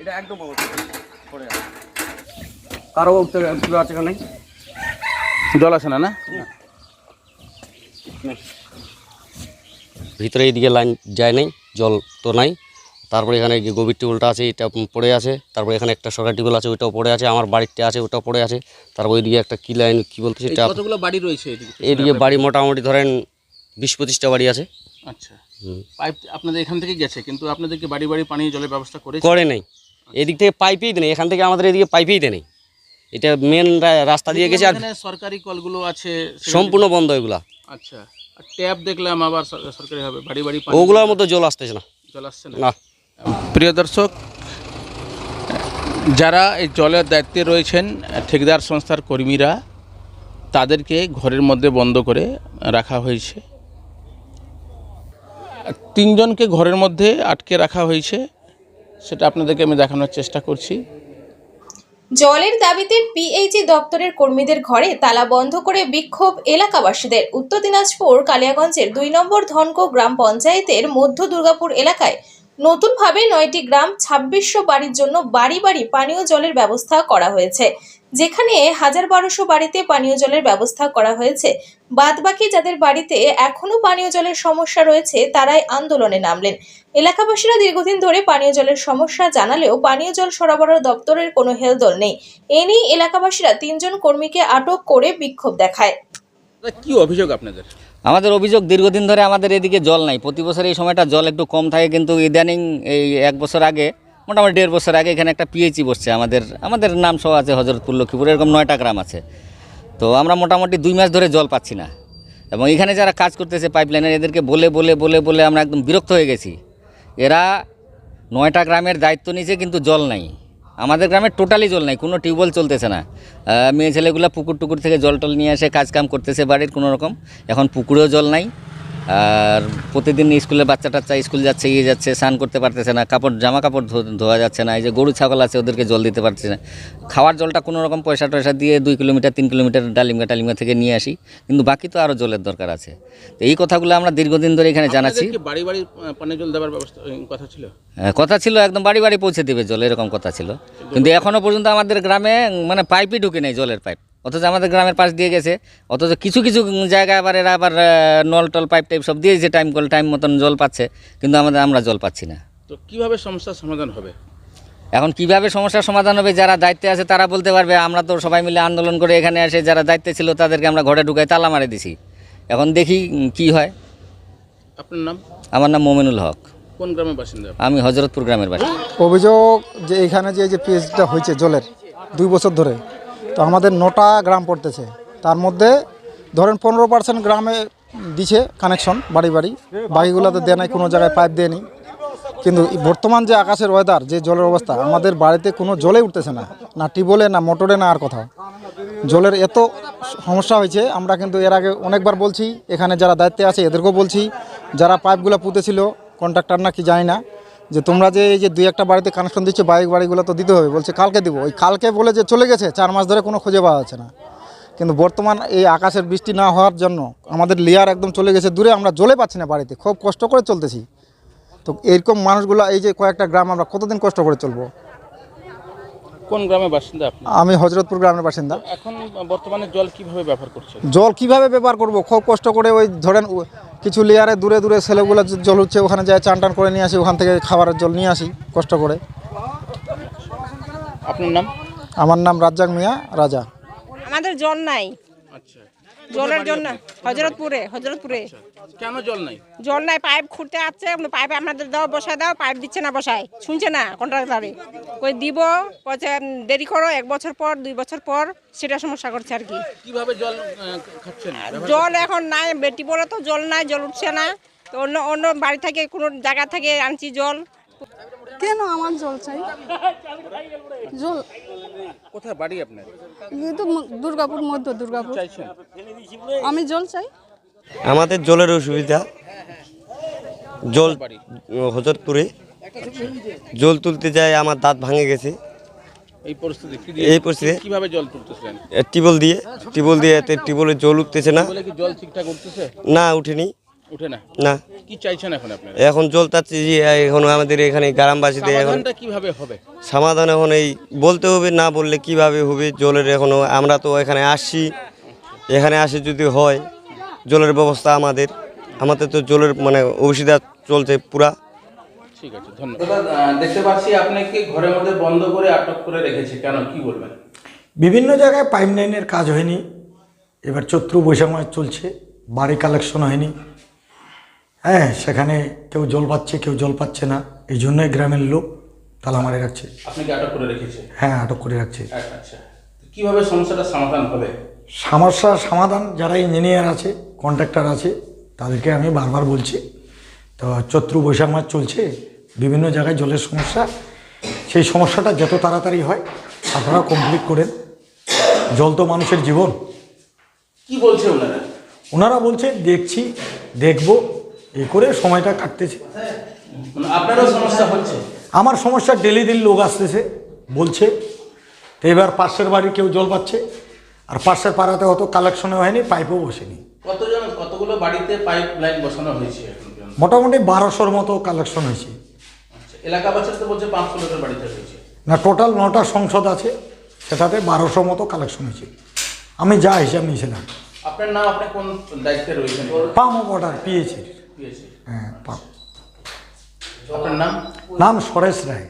এটা একদম পড়ে আছে। কারও কেন জল আসে না? না। ভিতরে এইদিকে লাইন যায় নাই জল তো নাই। তারপরে এখানে যে গভীর টিউবওয়েলটা আছে এটা পড়ে আছে। তারপরে এখানে একটা সরকারি টিউবওয়েল আছে ওইটাও পড়ে আছে। আমার বাড়িতে আছে ওটাও পড়ে আছে। তারপর ওইদিকে একটা কি লাইন কী বলতে সেটা কতগুলো বাড়ি রয়েছে এদিকে? বাড়ি মোটামুটি ধরেন বিশ পঁচিশটা বাড়ি আছে। আচ্ছা। পাইপ আপনাদের এখান থেকে গেছে কিন্তু আপনাদেরকে বাড়ি বাড়ি পানি জলের ব্যবস্থা করে করে নেই। এদিক থেকে পাইপেই দেয় এখান থেকে আমাদের এদিকে পাইপেই দেয় এটা মেন রাস্তা দিয়ে গেছে আর সরকারি কলগুলো আছে সম্পূর্ণ বন্ধ এগুলা। আচ্ছা। ট্যাপ দেখলাম আবার সর- সরকারি হবে। বাড়ি বাড়ি ওগুলোর মধ্যে জল আসতেছে না। জল আসছে না। প্রিয় দর্শক, যারা এই জলের দায়িত্বে রয়েছেন, ঠিকদার সংস্থার কর্মীরা, তাদেরকে ঘরের মধ্যে বন্ধ করে রাখা হয়েছে। তিনজনকে ঘরের মধ্যে আটকে রাখা হয়েছে, সেটা আপনাদেরকে আমি দেখানোর চেষ্টা করছি। জলের দাবিতে পিএইচই দপ্তরের কর্মীদের ঘরে তালা বন্ধ করে বিক্ষোভ এলাকাবাসীদের। উত্তর দিনাজপুর, কালিয়াগঞ্জের দুই নম্বর ধনকো গ্রাম পঞ্চায়েতের মধ্য দুর্গাপুর এলাকায় নতুনভাবে নয়টি গ্রাম ছাব্বিশশো বাড়ির জন্য বাড়ি বাড়ি পানীয় জলের ব্যবস্থা করা হয়েছে। যেখানে হাজার বারোশো বাড়িতে পানীয় জলের ব্যবস্থা করা হয়েছে। বাদবাকি যাদের বাড়িতে এখনও পানীয় জলের সমস্যা রয়েছে, তারাই আন্দোলনে নামলেন। এলাকাবাসীরা দীর্ঘদিন ধরে পানীয় জলের সমস্যা জানালেও পানীয় জল সরবরাহ দপ্তরের কোনো হেলদোল নেই। এ নিয়ে এলাকাবাসীরা তিনজন কর্মীকে আটক করে বিক্ষোভ দেখায়। কি অভিযোগ আপনাদের? আমাদের অভিযোগ দীর্ঘদিন ধরে আমাদের এদিকে জল নাই। প্রতি বছর এই সময়টা জল একটু কম থাকে, কিন্তু ইদানিং এই এক বছর আগে, মোটামুটি দেড় বছর আগে এখানে একটা পিএইচি বসছে আমাদের আমাদের নাম সহ আছে হজরতপুর লক্ষ্মীপুর এরকম নয়টা গ্রাম আছে। তো আমরা মোটামুটি দুই মাস ধরে জল পাচ্ছি না। এবং এখানে যারা কাজ করতেছে পাইপলাইনের, এদেরকে বলে বলে বলে বলে আমরা একদম বিরক্ত হয়ে গেছি। এরা নয়টা গ্রামের দায়িত্ব নিয়েছে, কিন্তু জল নাই। আমাদের গ্রামে টোটালি জল নাই, কোনো টিউবওয়েল চলতেছে না। মেয়ে ছেলেগুলো পুকুর টুকুর থেকে জল টল নিয়ে এসে কাজকাম করতেছে বাড়ির কোনো রকম। এখন পুকুরেও জল নাই আর প্রতিদিন স্কুলে বাচ্চা টাচ্চা স্কুল যাচ্ছে ইয়ে যাচ্ছে স্নান করতে পারতেছে না কাপড় জামা কাপড় ধো- ধোয়া যাচ্ছে না এই যে গরু ছাগল আছে ওদেরকে জল দিতে পারছে না। খাওয়ার জলটা কোনো রকম পয়সা টয়সা দিয়ে দুই কিলোমিটার তিন কিলোমিটার ডালিমগা টালিমগা থেকে নিয়ে আসি কিন্তু বাকি তো আরও জলের দরকার আছে। তো এই কথাগুলো আমরা দীর্ঘদিন ধরে এখানে জানাচ্ছি। বাড়ি বাড়ি পানীয় জল দেওয়ার ব্যবস্থা কথা ছিল? হ্যাঁ, কথা ছিল একদম বাড়ি বাড়ি পৌঁছে দেবে জল এরকম কথা ছিল। কিন্তু এখনও পর্যন্ত আমাদের গ্রামে মানে পাইপই ঢুকে নেই জলের পাইপ। অথচ আমাদের গ্রামের পাশ দিয়ে গেছে। অথচ কিছু কিছু জায়গায় আবার এরা আবার নল টল পাইপ টাইপ সব দিয়েছে টাইম কল টাইম মতন জল পাচ্ছে। কিন্তু আমাদের আমরা জল পাচ্ছি না। তো কীভাবে সমস্যার সমাধান হবে? এখন কীভাবে সমস্যার সমাধান হবে? যারা দায়িত্বে আছে তারা বলতে পারবে আমরা তো সবাই মিলে আন্দোলন করে এখানে এসে যারা দায়িত্বে ছিল তাদেরকে আমরা ঘরে ঢুকাই তালা মারে দিছি। এখন দেখি কি হয়। আপনার নাম? আমার নাম মোমিনুল হক। কোন গ্রামের বাসিন্দা আমি হজরতপুর গ্রামের বাসী অভিযোগ যে এখানে যে যে পিএইচটা হয়েছে জলের দুই বছর ধরে। তো আমাদের নটা গ্রাম পড়তেছে। তার মধ্যে ধরেন পনেরো পার্সেন্ট গ্রামে দিছে কানেকশন বাড়ি বাড়ি। বাকিগুলোতে দেয় নাই, কোনো জায়গায় পাইপ দেয়নি কিন্তু বর্তমান যে আকাশের ওয়েদার যে জলের অবস্থা, আমাদের বাড়িতে কোনো জলে উঠতেছে না। না টিউবওয়েলে না মোটরে, না আর কোথাও। জলের এত সমস্যা হয়েছে, আমরা কিন্তু এর আগে অনেকবার বলছি, এখানে যারা দায়িত্বে আছে, এদেরকেও বলছি, যারা পাইপগুলো পুঁতেছিল কন্ট্রাক্টর না কি জানি না যে তোমরা যে এই যে দুই একটা বাড়িতে কানেকশন দিচ্ছ বাইক বাড়িগুলো তো দিতে হবে। বলছে কালকে দিব। ওই কালকে বলে যে চলে গেছে চার মাস ধরে কোনো খুঁজে পাওয়া যাচ্ছে না। কিন্তু বর্তমান এই আকাশের বৃষ্টি না হওয়ার জন্য আমাদের লেয়ার একদম চলে গেছে। দূরে আমরা জলে পাচ্ছি না বাড়িতে। খুব কষ্ট করে চলতেছি। তো এরকম মানুষগুলো এই যে কয়েকটা গ্রাম আমরা কতদিন কষ্ট করে চলবো? কোন গ্রামের বাসিন্দা আপনি? আমি হজরতপুর গ্রামের বাসিন্দা। এখন বর্তমানে জল কীভাবে ব্যবহার করছেন? জল কীভাবে ব্যবহার করব? খুব কষ্ট করে ওই ধরেন কিছু লেয়ারে দূরে দূরে ছেলেগুলো জল হচ্ছে ওখানে যায় চান টান করে নিয়ে আসি ওখান থেকে খাবারের জল নিয়ে আসি কষ্ট করে। আপনার নাম? আমার নাম রাজ্জাক মিয়া রাজা। আমাদের জল নাই। আচ্ছা। জলের জন্য। হজরতপুরে হজরতপুরে। কেন জল নাই? জল নাই পাইপ খুঁড়তে আসছে পাইপ আমাদের দাও বসায় দাও পাইপ দিচ্ছে না বসায়। শুনছে না কন্ট্রাক্টারে কই দিব দেরি করো এক বছর পর দুই বছর পর সেটা সমস্যা করছে আর কি। কীভাবে জল খাচ্ছেন? জল এখন নাই বেটি বলে তো জল নাই জল উঠছে না। তো অন্য অন্য বাড়ি থেকে কোনো জায়গা থেকে আনছি জল। কেন আমার জল চাই? জল কোথায় বাড়ি আপনার? কিন্তু দুর্গাপুর মধ্য দুর্গাপুর। আমি জল চাই? আমাদের জলের অসুবিধা। জল বাড়ি? হজরতপুরে। জল তুলতে যায় আমার দাঁত ভাঙে গেছে। এই পরিস্থিতি কি এই পরিস্থিতি কীভাবে জল তুলতেছিলেন টিবল দিয়ে টিবল দিয়ে এতে টিবলে জল উঠতেছে না। জল ঠিকঠাক উঠতেছে? না উঠেনি। না? না। কি চাইছেন এখন আপনারা? এখন যে এখন আমাদের এখানে গ্রামবাসীদের এখন সমাধানটা কীভাবে হবে? সমাধান এখন এই বলতে হবে না বললে কীভাবে হবে? জলের এখনও আমরা তো এখানে আসছি। এখানে আসে যদি হয় জলের ব্যবস্থা আমাদের। আমাদের তো জলের মানে অসুবিধা চলছে পুরা। ঠিক আছে ধন্যবাদ। দেখতে পাচ্ছি আপনাকে ঘরের মধ্যে বন্ধ করে আটক করে রেখেছে কেন? কি বলবেন? বিভিন্ন জায়গায় পাইপ লাইনের কাজ হয়নি। এবার চৈত্র বৈশাখ মাস চলছে বাড়ি কালেকশন হয়নি। হ্যাঁ সেখানে কেউ জল পাচ্ছে কেউ জল পাচ্ছে না। এই জন্যই গ্রামের লোক তালা মারে রাখছে আপনাকে আটক করে রেখেছে হ্যাঁ আটক করে রাখছে। আচ্ছা কীভাবে সমস্যাটা সমাধান হবে? সমস্যার সমাধান যারা ইঞ্জিনিয়ার আছে কন্ট্রাক্টর আছে তাদেরকে আমি বারবার বলছি তো চৈত্র বৈশাখ মাস চলছে বিভিন্ন জায়গায় জলের সমস্যা। সেই সমস্যাটা যত তাড়াতাড়ি হয় আপনারা কমপ্লিট করেন। জল তো মানুষের জীবন। কি বলছে ওনারা? ওনারা বলছে দেখছি দেখব এ করে সময়টা কাটতেছে। আপনারও সমস্যা হচ্ছে? আমার সমস্যা ডেলি দিন লোক আসতেছে বলছে। তো এবার পাশের বাড়ি কেউ জল পাচ্ছে আর পাশের পাড়াতে অত কালেকশনে হয়নি পাইপও বসেনি। কতজন কতগুলো বাড়িতে পাইপ লাইন বসানো হয়েছে মোটামুটি বারোশোর মতো কালেকশন হয়েছে। আচ্ছা, তো বলছে পাঁচশো লোকের বাড়িতে হয়েছে। না টোটাল নটা সংসদ আছে সেটাতে বারোশো মতো কালেকশন হয়েছে। আমি যা হিসাব নিয়েছিলাম। আপনার নাম আপনি কোন দায়িত্বে রয়েছেন? পাম অর্ডার পেয়েছে হ্যাঁ পাম আপনার নাম? নাম সরেশ রায়।